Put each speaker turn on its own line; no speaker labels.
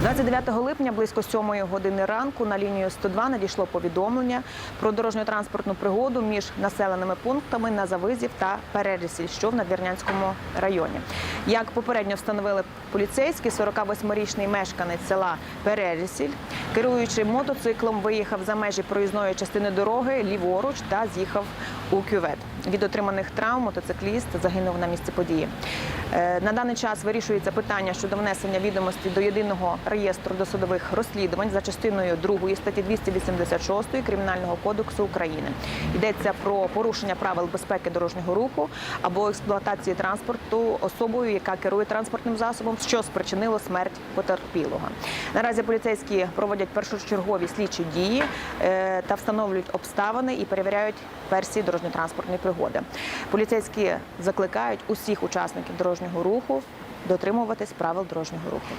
29 липня близько 7 години ранку на лінію 102 надійшло повідомлення про дорожньо-транспортну пригоду між населеними пунктами на Завизів та Перерісіль, що в Надвірнянському районі. Як попередньо встановили поліцейські, 48-річний мешканець села Перерісіль, керуючи мотоциклом, виїхав за межі проїзної частини дороги ліворуч та з'їхав у кювет. Від отриманих травм мотоцикліст загинув на місці події. Е, На даний час вирішується питання щодо внесення відомості до єдиного реєстру досудових розслідувань за частиною 2 статті 286 Кримінального кодексу України. Йдеться про порушення правил безпеки дорожнього руху або експлуатації транспорту особою, яка керує транспортним засобом, що спричинило смерть потерпілого. Наразі поліцейські проводять першочергові слідчі дії е, та встановлюють обставини і перевіряють версії дорожньо-транспортної пригоди. Поліцейські закликають усіх учасників дорожнього руху дотримуватись правил дорожнього руху.